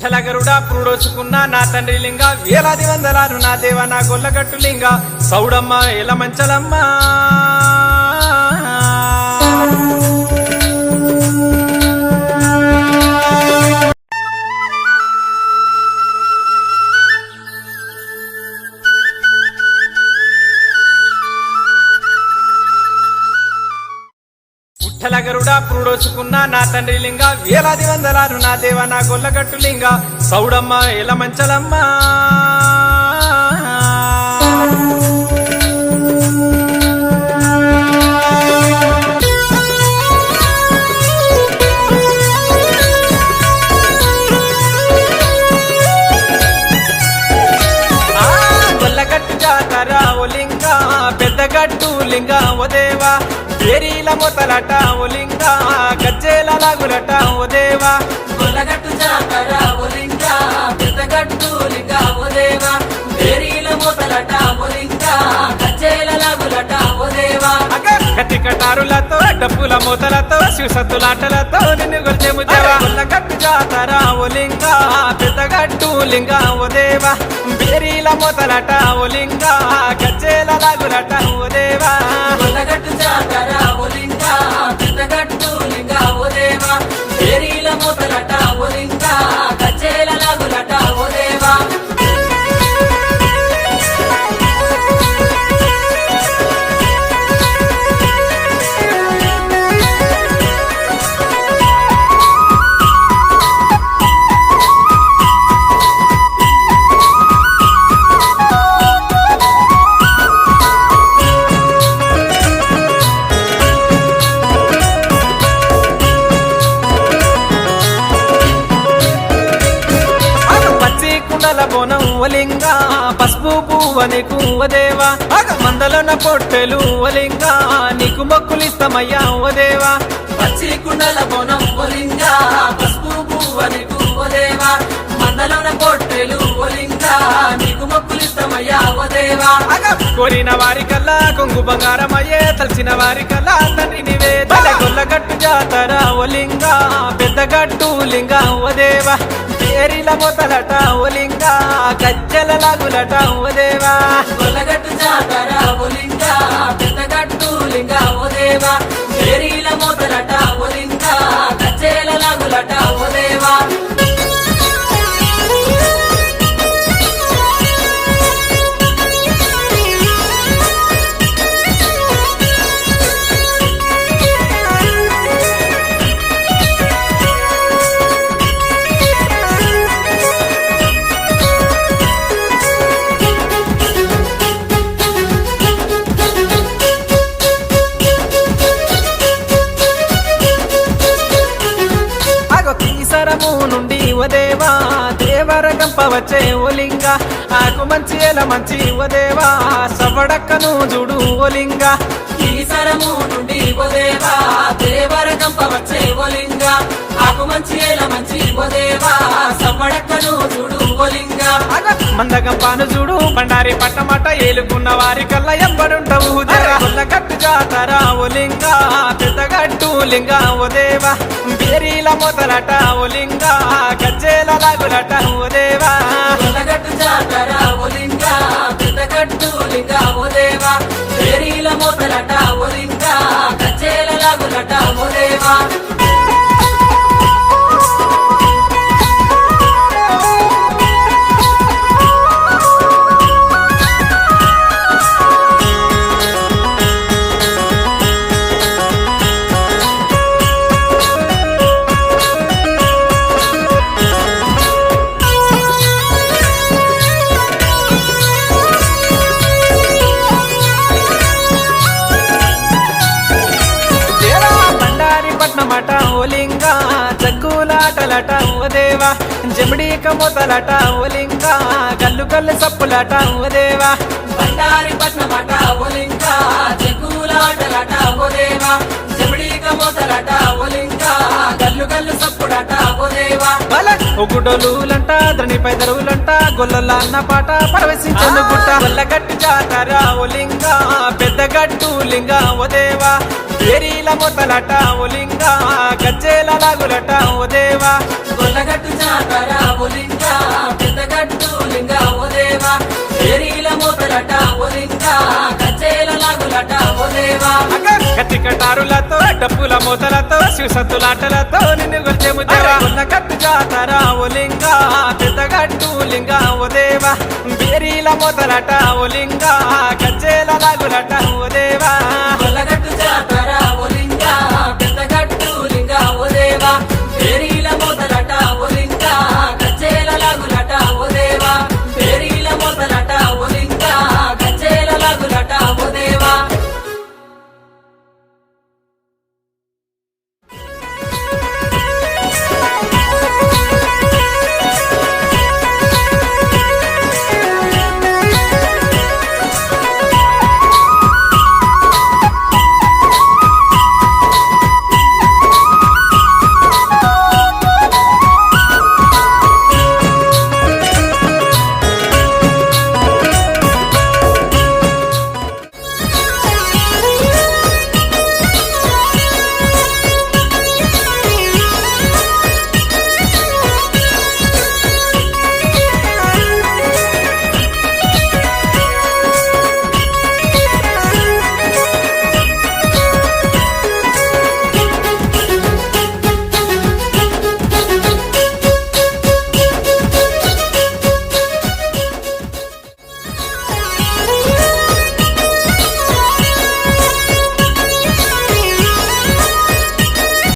చలగరుడా పురుడోచుకున్న నా తండ్రి లింగ వేలాది వందలారు నా దేవ నా గొల్లగట్టు లింగ. సౌడమ్మ ఎల నగరుడా విఠలగరుడా పురుడోచుకున్న నా తండ్రి లింగ. వేలాది వందలారు నా దేవ నా గొల్లగట్టు లింగ. సౌడమ్మ ఎల మంచలమ్మ. ఆ, ఓ లింగ పెద్దగట్టు లింగ ఓ దేవా. ఏరీల మొతలట ఓ లింగ గజ్జేల లాగులట ఓ దేవా. గొల్లగట్టు జాతర ఒలింగ పెద్దగట్టు లింగ ఓదేవా వేరీల మూతలట ఒలింగ కచ్చేల లాగులట ఓదేవా అగ కత్తి కటారులతో డప్పుల మూతలతో శివసత్తులాటలతో నిన్ను గొల్చెము దేవా గొల్లగట్టు జాతర ఓ లింగ పెద్దగట్టు లింగ ఓ దేవా. బేరీల మొతలట ఓ లింగ గజ్జేల లాగులట ఓ దేవా. గొల్లగట్టు జాతర ఒలింగ పెద్దగట్టు లింగ ఓదేవా వేరీల మూతలట ఒలింగ వలింగ పసుపు పువ్వని కువదేవా మందలన పొట్టెలు వలింగ నీకు మొక్కులిస్తామయ్యా ఓదేవా పచ్చి కుండల బోనం ఒలింగ మొక్కులిస్తామయ్యా ఓదేవా ఆగ కోరిన కొంగు బంగారం అయ్యే వారి కల్లా తండ్రి నివే గొల్లగట్టు జాతర ఒలింగ పెద్దగట్టు లింగ ఓదేవా పేరిల మొతలట ఒలింగ గజ్జల లాగులట ఓదేవా గొల్లగట్టు జాతర ఒలింగ నుండి ఓదేవా వచ్చే ఓలింగ. ఆకు మంచి ఎల మంచి ఓదేవా సవడక్కను చూడు ఓలింగ. ఈసరము నుండి ఓదేవా దేవర కంప వచ్చే ఓలింగ. ఆకు మంచి ఎల మంచి ఓదేవా సవడక్కను చూడు ఓలింగ ఆగ మందగంపాను చూడు బండారి పట్టమట ఏలుకున్న వారి కల్లా ఎంబడుంటావు గట్టు జాతర ఓలింగ పెద్దగట్టు లింగ ఓదేవా బేరీల మొదలట ఓలింగ గజ్జేల లాగులట ఓదేవా గొల్లగట్టు జాతర ఒలింగ పెద్దగట్టు లింగ ఓదేవా వేరీల మోతలట ఒలింగ కచ్చేల లాగులట ఓదేవా దేవా. ఓలింగా చక్కులాటలట ఓ దేవా. జమిడీక మొదలట ఓలింగ. కళ్ళు కళ్ళు సప్పులట ఓ దేవా. బండారి పట్నమట ఓలింగా. చెక్కులాటలట ఓదేవా దేవా. జమిడి కమోతలట ఓలింగా. డల్లు సప్పుడట ఒగుడోలులంట ద్రణిపై దరువులంట గొల్లల అన్న పాట పరవశించను గుట్ట. గొల్లగట్టు జాతర ఓ లింగ పెద్ద గట్టు లింగ ఓ దేవా. ఏరీల మొతలట ఓ లింగ గజ్జేల లాగులట ఓ దేవా. గొల్లగట్టు జాతర ఓ లింగ పెద్దగట్టు లింగ ఓ దేవా. ఏరీల మూతలట ఓ లింగ కచ్చేల లాగులట ఓ దేవా. కటారులతో డప్పుల మూతలతో శివసత్తులాటలతో నిన్ను గొల్చెము దేవా గొల్లగట్టు జాతర ఓ లింగ పెద్ద గట్టు లింగ ఓ దేవా. బేరీల మొతలట ఓ లింగ గజ్జేల లాగులట ఓ దేవా.